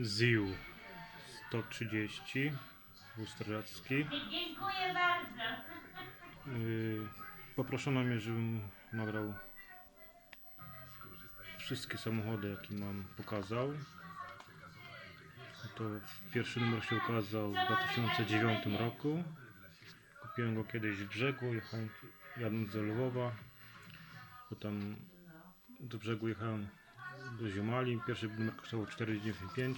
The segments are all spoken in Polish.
ZIU 130 wóz strażacki. Dziękuję bardzo. Yy, Poproszono mnie, żebym nagrał wszystkie samochody, jakie mam, pokazał. To pierwszy numer się ukazał w 2009 roku. Kupiłem go kiedyś w brzegu, jechałem jadąc do Lwowa. Potem do brzegu jechałem do Ziomali. Pierwszy numer kosztował 4,95.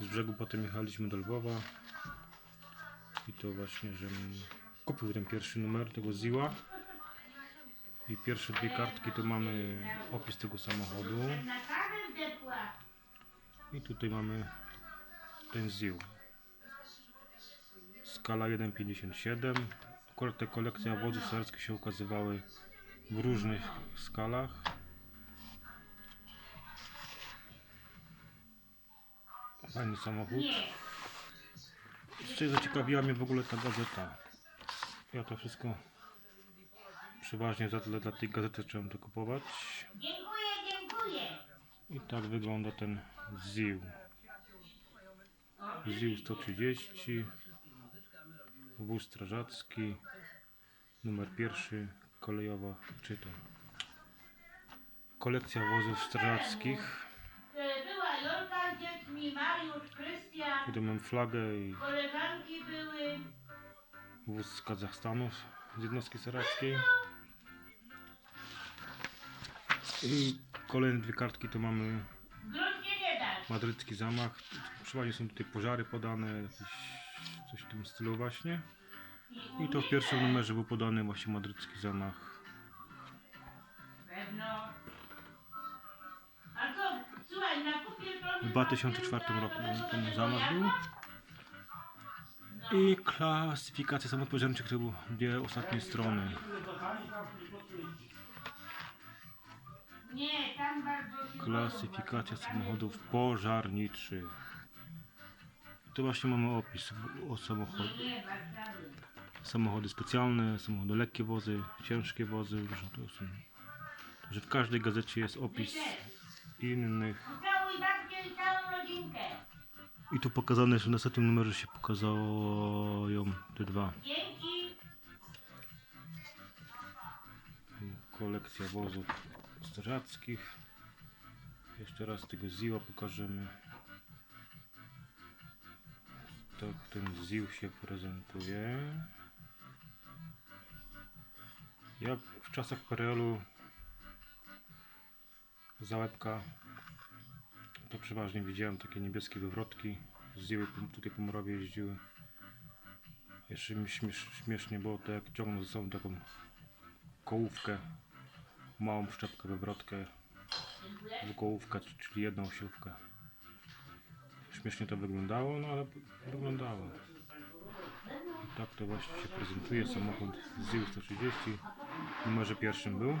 Z brzegu potem jechaliśmy do Lwowa. I to właśnie, żebym kupił ten pierwszy numer tego Ziła. I pierwsze dwie kartki to mamy opis tego samochodu. I tutaj mamy ten ZIL. Skala 1,57. Akurat te kolekcje wozów serskich się ukazywały w różnych skalach. Fajny samochód. Z czego zaciekawiła mnie w ogóle ta gazeta. Ja to wszystko przeważnie za tyle dla tej gazety trzeba to kupować. Dziękuję, dziękuję. I tak wygląda ten ZIL. ZIL 130. Wóz strażacki. Numer pierwszy. Kolejowa czytam. Kolekcja wozów strażackich. Tutaj mam flagę i koleżanki były. wóz z Kazachstanu z jednostki strażackiej. I kolejne dwie kartki to mamy madrycki zamach. Przeważnie są tutaj pożary podane, coś w tym stylu właśnie. I to w pierwszym numerze był podany właśnie madrycki zamach. W 2004 roku ten zamach był. I klasyfikacja samochodów pożarniczych to były dwie ostatnie strony. Klasyfikacja samochodów pożarniczych. Tu właśnie mamy opis o samochodach. Samochody specjalne, samochody lekkie wozy, ciężkie wozy, to są. Także w każdej gazecie jest opis innych. I całą rodzinkę. I tu pokazane, że w następnym numerze się pokazują te dwa. Dzięki. Kolekcja wozów strażackich. Jeszcze raz tego ZIła pokażemy. Tak ten ZIł się prezentuje. Ja w czasach PRL-u załebka to przeważnie widziałem takie niebieskie wywrotki. Po- tutaj po Morawie jeździły. Jeszcze mi śmiesz, śmiesznie było to jak ciągną ze sobą taką kołówkę, małą szczepkę wywrotkę, dwukołówkę, czyli jedną osiówkę. Śmiesznie to wyglądało, no ale wyglądało. I tak to właśnie się prezentuje samochód ZIL 130 w numerze pierwszym był.